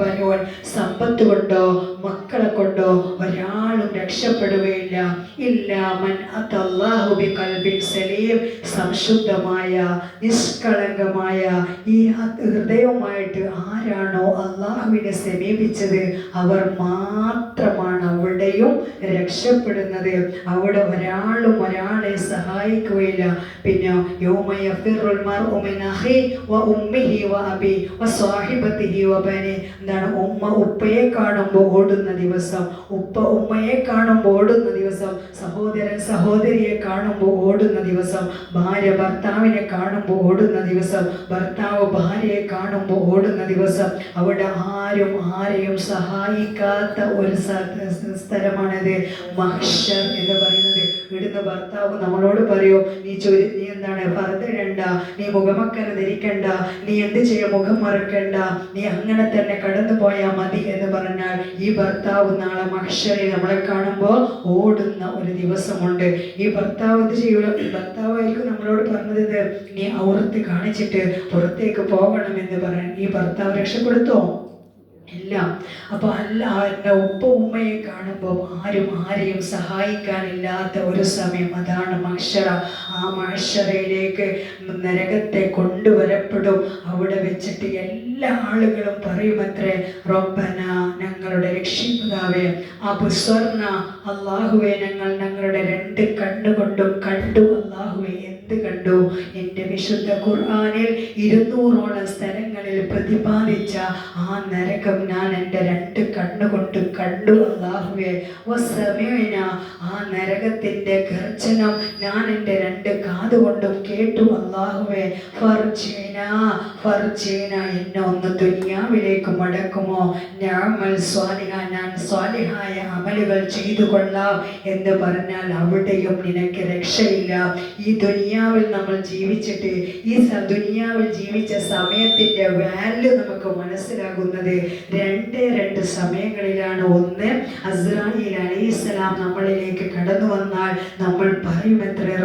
ബനൂൻ സമ്പത്ത് കൊണ്ടോ മക്കളെ കൊണ്ടോ ഒരാളും രക്ഷപ്പെടുകയില്ല ഇല്ല മൻ അതല്ലാഹുബി കൽബിൻ സലീം. സംശുദ്ധമായ നിഷ്കളങ്കമായ ഈ ഹൃദയവുമായിട്ട് ആരാണോ അള്ളാഹുവിനെ സമീപിച്ചത് അവർ മാത്രമാണ് അവിടെയും രക്ഷപ്പെടുന്നത്. അവിടെ ഒരാളും ഒരാളെ സഹായിക്കുകയില്ല. പിന്നെ യോമയ ഫിറുൽ മർഉ മിൻ അഖി വ ഉമ്മിഹി വ അബി വ സാഹിബത്തിഹി വ ബനി. എന്താണ്? ഉമ്മ ഉപ്പയെ കാണുമ്പോൾ ഓടുന്ന ദിവസം ഉപ്പ ഉമ്മയെ കാണുമ്പോൾ ഓടുന്ന ദിവസം സഹോദരൻ സഹോദരിയെ കാണുമ്പോൾ ഓടുന്ന ദിവസം ഭാര്യ ഭർത്താവിനെ കാണുമ്പോൾ ഓടുന്ന ദിവസം ഭർത്താവ് ഭാര്യയെ കാണുമ്പോൾ ഓടുന്ന ദിവസം അവിടെ ആരും ആരെയും സഹായിക്കാത്ത ഒരു സ്ഥ- സ്ഥലമാണിത്. മഹ്ഷർ എന്ന് പറയുന്നത് ഇവിടുന്ന് ഭർത്താവ് നമ്മളോട് പറയോ നീ ചൊരി നീ എന്താണ്? ഭർത്തിടണ്ട നീ മുഖമക്കര ധരിക്കണ്ട. നീ എന്ത് ചെയ്യ? മുഖം മറക്കണ്ട. നീ അങ്ങനെ തന്നെ കടന്നു പോയാൽ മതി എന്ന് പറഞ്ഞാൽ ഈ ഭർത്താവ് നാളെ മക്ഷരെ നമ്മളെ കാണുമ്പോൾ ഓടുന്ന ഒരു ദിവസമുണ്ട്. ഈ ഭർത്താവ് എന്ത് ചെയ്യൂല ഭർത്താവായിരിക്കും നമ്മളോട് പറഞ്ഞത് നീ ഔറത്ത് കാണിച്ചിട്ട് പുറത്തേക്ക് പോകണം എന്ന് പറയാൻ ഈ ഭർത്താവ് രക്ഷപ്പെടുത്തോ? ഇല്ല അപ്പൊ അല്ല എന്റെ ഉപ്പ ഉമ്മയെ കാണുമ്പോൾ ആരും ആരെയും സഹായിക്കാനില്ലാത്ത ഒരു സമയം അതാണ് മഷറ ആ മഷറയിലേക്ക് നരകത്തെ കൊണ്ടുവരപ്പെടും. അവിടെ വെച്ചിട്ട് എല്ലാ ആളുകളും പറയുമത്രേ റൊബന ഞങ്ങളുടെ രക്ഷിതാവേ അബുസ്വർണ അള്ളാഹുവെ ഞങ്ങൾ ഞങ്ങളുടെ രണ്ട് കണ്ണുകൊണ്ടും കണ്ടു അള്ളാഹുവെ എന്ത് കണ്ടു. എന്റെ വിശുദ്ധ ഖുർആനിൽ ഇരുന്നൂറോളം സ്ഥലങ്ങളിൽ പ്രതിപാദിച്ച ആ നരകം ഞാൻ എന്റെ രണ്ട് കണ്ണുകൊണ്ട് കണ്ടു അള്ളാഹുവെ വസമേന ആ നരകത്തിന്റെ ഗർജനം ഞാൻ എന്റെ രണ്ട് കാതുകൊണ്ടും കേട്ടു അള്ളാഹുവെ ഫർജീന ഫർജീന എന്നെ ഒന്ന് ദുനിയാവിലേക്ക് മടക്കുമോ? ഞാമൽ സ്വാലിഹ ഞാൻ സ്വാലിഹായ അമലുകൾ ചെയ്തു കൊള്ളാം എന്ന് പറഞ്ഞാൽ അവിടെയും നിനക്ക് രക്ഷയില്ല. ഈ ദുനിയാവിൽ നമ്മൾ ജീവിച്ചിട്ട് ഈ ദുനിയാവിൽ ജീവിച്ച സമയത്തിന്റെ വാല്യൂ നമുക്ക് മനസ്സിലാകുന്നത് രണ്ട് രണ്ട് സമയങ്ങളിലാണ്. ഒന്ന് അസ്രായിൽ അലൈഹിസ്സലാം നമ്മളിലേക്ക് കടന്നു വന്നാൽ നമ്മൾ പറയുമത്രേ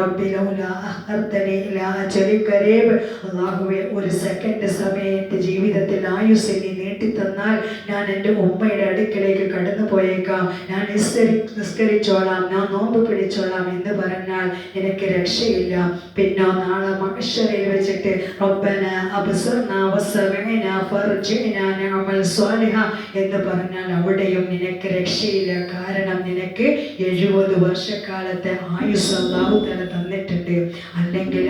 അജലിൻ ഖരീബ് അല്ലാഹുവേ ഒരു സെക്കൻഡ് സമയം എന്റെ ജീവിതത്തിൽ ആയുസ് നീ നീട്ടിത്തന്നാൽ ഞാൻ എന്റെ ഉമ്മയുടെ അടുക്കലേക്ക് കടന്നു പോയേക്കാം ഞാൻ നിസ്കരി നിസ്കരിച്ചോളാം. ഞാൻ നോമ്പ് പിടിച്ചോളാം എന്ന് പറഞ്ഞാൽ എനിക്ക് രക്ഷയില്ല. പിന്നെ നാളെ മഹ്ശറിൽ വെച്ചിട്ട് റബ്ബന സ്വാലിഹ എന്ന് പറഞ്ഞാൽ അവിടെയും നിനക്ക് രക്ഷയില്ല. കാരണം നിനക്ക് എഴുപത് വർഷക്കാലത്തെ ആയുസ് അള്ളാഹു തന്നെ തന്നിട്ടുണ്ട്. അല്ലെങ്കിൽ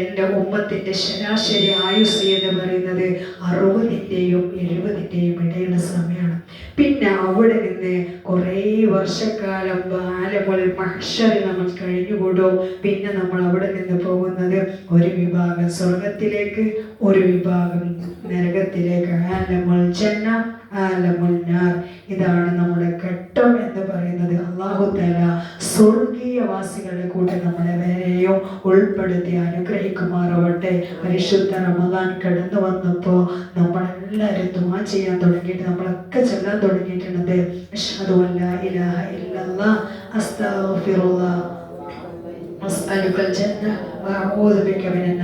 എന്റെ ഉമ്മത്തിന്റെ ശരാശരി ആയുസ് എന്ന് പറയുന്നത് അറുപതിന്റെയും എഴുപതിന്റെയും ഇടയുള്ള സമയമാണ്. പിന്നെ അവിടെ നിന്ന് കുറേ വർഷക്കാലം ബാലമുൽ മഹ്ഷറി നമ്മൾ കഴിഞ്ഞുകൂടും? പിന്നെ നമ്മൾ അവിടെ നിന്ന് പോകുന്നത് ഒരു വിഭാഗം സ്വർഗത്തിലേക്ക് ഒരു വിഭാഗം നരകത്തിലേക്ക്. ആലമുൽ ചെന്ന ആലമുൽ നാർ. ഇതാണ് നമ്മുടെ ഘട്ടം എന്ന് പറയുന്നത്. അള്ളാഹു തല സ്വർഗീയവാസികളുടെ കൂടെ നമ്മളെ നമ്മളെവരെയോ ഉൾപ്പെടുത്തി അനുഗ്രഹിക്കുമാറാവട്ടെ. പരിശുദ്ധ റമദാൻ കടന്നു വന്നപ്പോൾ നമ്മളെല്ലാവരും ദുവാ ചെയ്യാൻ തുടങ്ങിയിട്ട് നമ്മളൊക്കെ ചെല്ലാൻ തുടങ്ങിയിട്ടുണ്ട്. അതുമല്ല ഇലാഹ അസ്തഗ്ഫിറുല്ലാഹ് അസ്അലുക്കൽ ചെന്ന് മിനൻ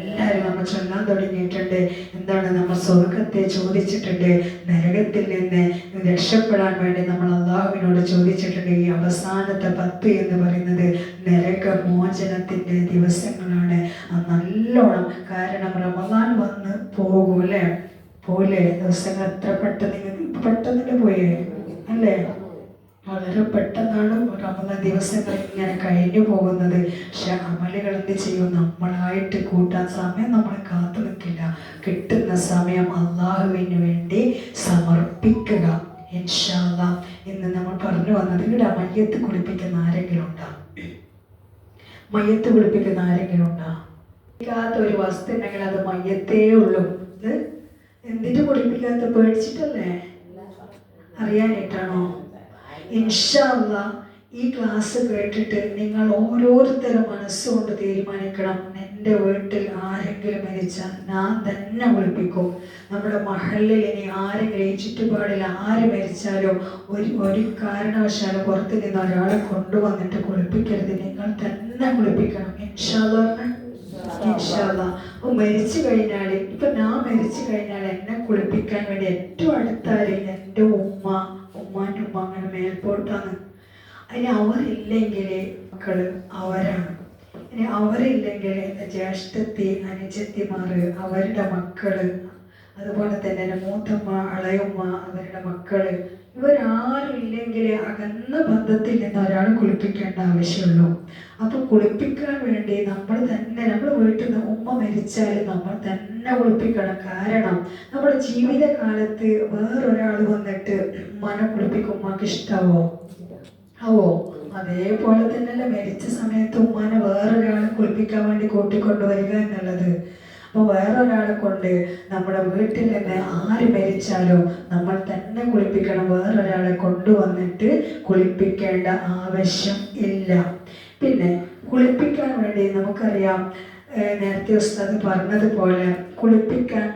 എല്ലാവരും നമ്മൾ ചൊല്ലാൻ തുടങ്ങിയിട്ടുണ്ട്. എന്താണ് നമ്മൾ സ്വർഗത്തെ ചോദിച്ചിട്ടുണ്ട്? നരകത്തിൽ നിന്ന് രക്ഷപ്പെടാൻ വേണ്ടി നമ്മൾ അള്ളാഹുവിനോട് ചോദിച്ചിട്ടുണ്ട്. ഈ അവസാനത്തെ പത്ത് എന്ന് പറയുന്നത് നരക മോചനത്തിന്റെ ദിവസങ്ങളാണ് നല്ലോണം. കാരണം റമദാൻ വന്ന് പോകൂലേ പോലെ ദിവസങ്ങൾ എത്ര പെട്ടെന്ന് പെട്ടെന്ന് പോയേ? അല്ലേ? വളരെ പെട്ടെന്നാണ് റമദാൻ ദിവസങ്ങൾ ഇങ്ങനെ കഴിഞ്ഞു പോകുന്നത്. പക്ഷെ അമലുകൾ എന്ത് ചെയ്യും? നമ്മളായിട്ട് കൂട്ടാൻ സമയം നമ്മൾ കാത്തു നിൽക്കില്ല. കിട്ടുന്ന സമയം അള്ളാഹുവിന് വേണ്ടി സമർപ്പിക്കുക. ഇൻഷാല്ല ഇന്ന് നമ്മൾ പറഞ്ഞു വന്നത് ഇവിടെ മയ്യത്ത് കുളിപ്പിക്കുന്ന ആരെങ്കിലും ഉണ്ടാ? മയ്യത്ത് കുളിപ്പിക്കുന്ന ആരെങ്കിലും ഉണ്ടാകാത്ത ഒരു വസ്തു ഉണ്ടെങ്കിൽ അത് മയ്യത്തേ ഉള്ളൂ. എന്തിട്ട് കുളിപ്പിക്കാത്ത പേടിച്ചിട്ടല്ലേ? അറിയാനായിട്ടാണോ? ഇൻഷാല്ല ഈ ക്ലാസ് കേട്ടിട്ട് നിങ്ങൾ ഓരോരുത്തരും മനസ്സുകൊണ്ട് തീരുമാനിക്കണം. എന്റെ വീട്ടിൽ ആരെങ്കിലും മരിച്ചാൽ ഞാൻ തന്നെ വിളിപ്പിക്കും നമ്മുടെ മഹലിൽ ഇനി ആരെങ്കിലും ചുറ്റുപാടിൽ ആര് മരിച്ചാലും ഒരു ഒരു കാരണവശാലും പുറത്ത് നിന്ന് ഒരാളെ കൊണ്ടുവന്നിട്ട് കുളിപ്പിക്കരുത് നിങ്ങൾ തന്നെ കുളിപ്പിക്കണം ഇൻഷാല്ല ഇൻഷാല്ലാ. അപ്പൊ മരിച്ചു കഴിഞ്ഞാൽ ഇപ്പൊ ഞാൻ മരിച്ചു കഴിഞ്ഞാൽ എന്നെ കുളിപ്പിക്കാൻ വേണ്ടി ഏറ്റവും അടുത്താര് എന്റെ ഉമ്മ അങ്ങനെ മേൽപോട്ടാണ്. അതിന് അവരില്ലെങ്കിൽ മക്കൾ അവരാണ്. ഇനി അവരില്ലെങ്കിൽ ജ്യേഷ്ഠത്തി അനുജത്തിമാര് അവരുടെ മക്കൾ അതുപോലെ തന്നെ എന്റെ മൂത്തമ്മ അളയമ്മ അവരുടെ മക്കൾ ഇവരാരും ഇല്ലെങ്കിൽ അകന്ന ബന്ധത്തിൽ നിന്ന് ഒരാൾ കുളിപ്പിക്കേണ്ട ആവശ്യമുള്ളൂ. അപ്പൊ കുളിപ്പിക്കാൻ വേണ്ടി നമ്മൾ തന്നെ നമ്മൾ വീട്ടിൽ നിന്ന് ഉമ്മ മരിച്ചാൽ നമ്മൾ തന്നെ കുളിപ്പിക്കണം. കാരണം നമ്മുടെ ജീവിതകാലത്ത് വേറൊരാൾ വന്നിട്ട് ഉമ്മനെ കുളിപ്പിക്കും ഉമ്മക്ക് ഇഷ്ടാവോ? ആവോ? അതേപോലെ തന്നെയല്ലേ മരിച്ച സമയത്ത് ഉമ്മാനെ വേറൊരാളെ കുളിപ്പിക്കാൻ വേണ്ടി കൂട്ടിക്കൊണ്ടുവരിക എന്നുള്ളത്. അപ്പോൾ വേറൊരാളെ കൊണ്ട് നമ്മുടെ വീട്ടിൽ തന്നെ ആര് മരിച്ചാലോ നമ്മൾ തന്നെ കുളിപ്പിക്കണം. വേറൊരാളെ കൊണ്ടുവന്നിട്ട് കുളിപ്പിക്കേണ്ട ആവശ്യം ഇല്ല. പിന്നെ കുളിപ്പിക്കാൻ വേണ്ടി നമുക്കറിയാം നേരത്തെ ഉസ്താദ് പറഞ്ഞതുപോലെ കുളിപ്പിക്കാൻ